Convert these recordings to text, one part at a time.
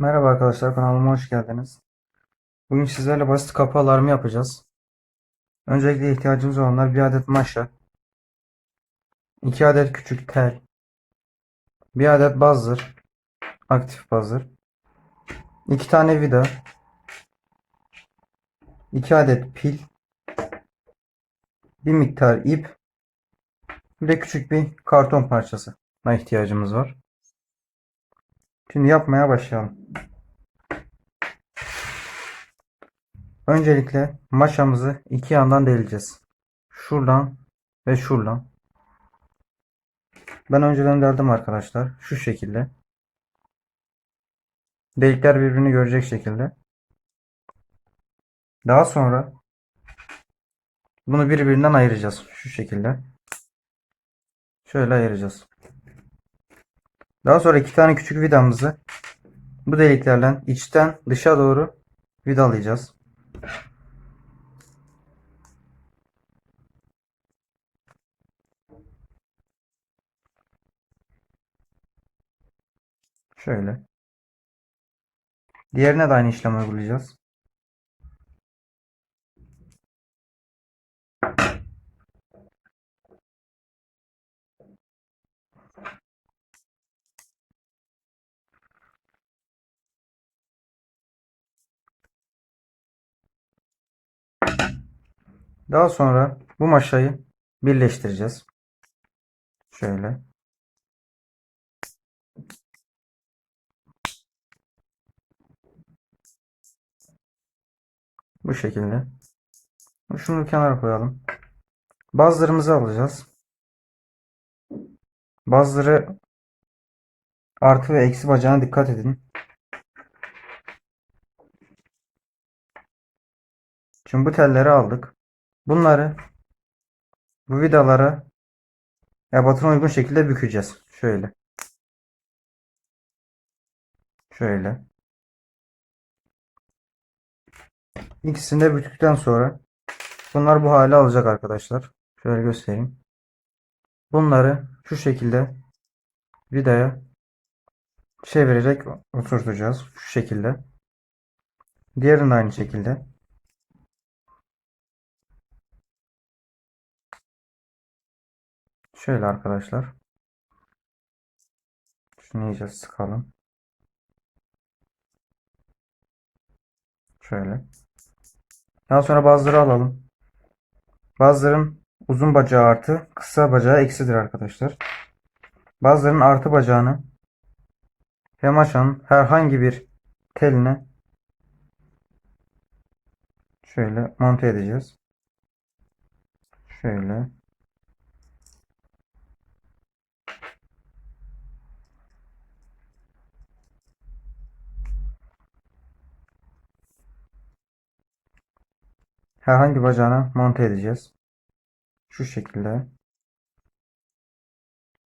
Merhaba arkadaşlar kanalıma hoş geldiniz. Bugün sizlerle basit kapı alarmı yapacağız. Öncelikle ihtiyacımız olanlar bir adet maşa, iki adet küçük tel, bir adet buzzer, aktif buzzer, iki tane vida, iki adet pil, bir miktar ip, de küçük bir karton parçası ihtiyacımız var. Şimdi yapmaya başlayalım. Öncelikle maşamızı iki yandan deleceğiz. Şuradan ve şuradan. Ben önceden deldim arkadaşlar. Şu şekilde. Delikler birbirini görecek şekilde. Daha sonra bunu birbirinden ayıracağız. Şu şekilde. Şöyle ayıracağız. Daha sonra iki tane küçük vidamızı bu deliklerden içten dışa doğru vidalayacağız. Şöyle. Diğerine de aynı işlemi uygulayacağız. Daha sonra bu maşayı birleştireceğiz. Şöyle. Bu şekilde. Şunu kenara koyalım. Bazılarımızı alacağız. Bazıları artı ve eksi bacağına dikkat edin. Şimdi bu telleri aldık. Bunları bu vidalara ebatına uygun şekilde bükeceğiz. Şöyle. Şöyle. İkisini de büktükten sonra bunlar bu hale alacak arkadaşlar. Şöyle göstereyim. Bunları şu şekilde vidaya çevirerek oturtacağız. Şu şekilde. Diğerini aynı şekilde. Şöyle arkadaşlar. Şunu iyice sıkalım. Şöyle. Daha sonra bazıları alalım. Bazıların uzun bacağı artı, kısa bacağı eksidir arkadaşlar. Bazılarının artı bacağını hem açanın herhangi bir teline şöyle monte edeceğiz. Şöyle. Herhangi bacağına monte edeceğiz. Şu şekilde.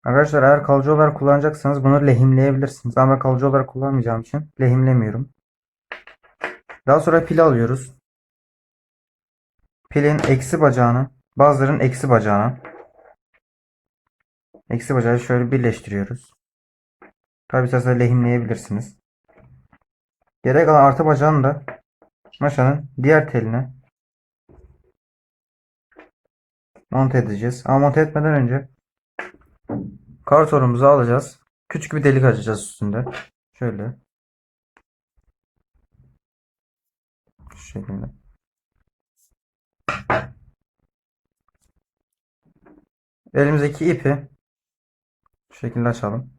Arkadaşlar eğer kalıcı olarak kullanacaksanız bunu lehimleyebilirsiniz. Ama kalıcı olarak kullanmayacağım için lehimlemiyorum. Daha sonra pil alıyoruz. Pilin eksi bacağını, bazılarının eksi bacağına. Eksi bacağı şöyle birleştiriyoruz. Tabi isterseniz lehimleyebilirsiniz. Gerek kalan artı bacağını da maşanın diğer teline monte edeceğiz. Ama monte etmeden önce kartonumuzu alacağız. Küçük bir delik açacağız üstünde. Şöyle. Şu şekilde. Elimizdeki ipi şu şekilde açalım.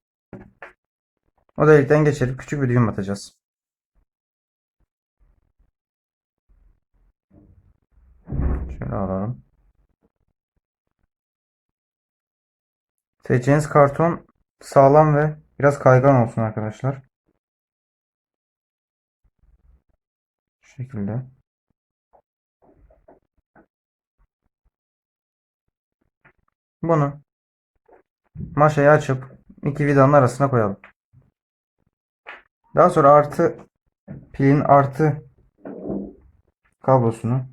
O delikten geçirip küçük bir düğüm atacağız. Şöyle alalım. Seçeceğiniz karton sağlam ve biraz kaygan olsun arkadaşlar. Şu şekilde. Bunu maşayı açıp iki vidanın arasına koyalım. Daha sonra artı pilin artı kablosunu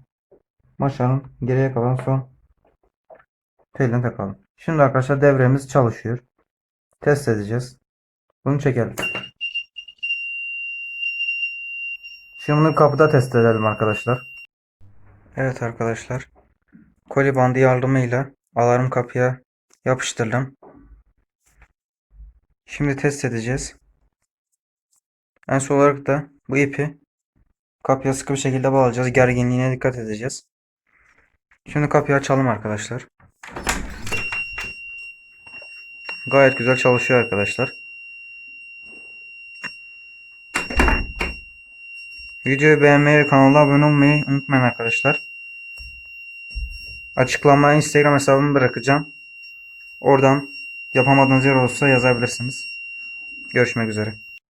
maşanın geriye kalan son teline takalım. Şimdi arkadaşlar devremiz çalışıyor. Test edeceğiz. Bunu çekelim. Şimdi bunu kapıda test edelim arkadaşlar. Evet arkadaşlar. Koli bandı yardımıyla alarm kapıya yapıştırdım. Şimdi test edeceğiz. En son olarak da bu ipi kapıya sıkı bir şekilde bağlayacağız. Gerginliğine dikkat edeceğiz. Şimdi kapıyı açalım arkadaşlar. Gayet güzel çalışıyor arkadaşlar. Videoyu beğenmeyi ve kanala abone olmayı unutmayın arkadaşlar. Açıklamaya Instagram hesabımı bırakacağım. Oradan yapamadığınız yer olursa yazabilirsiniz. Görüşmek üzere.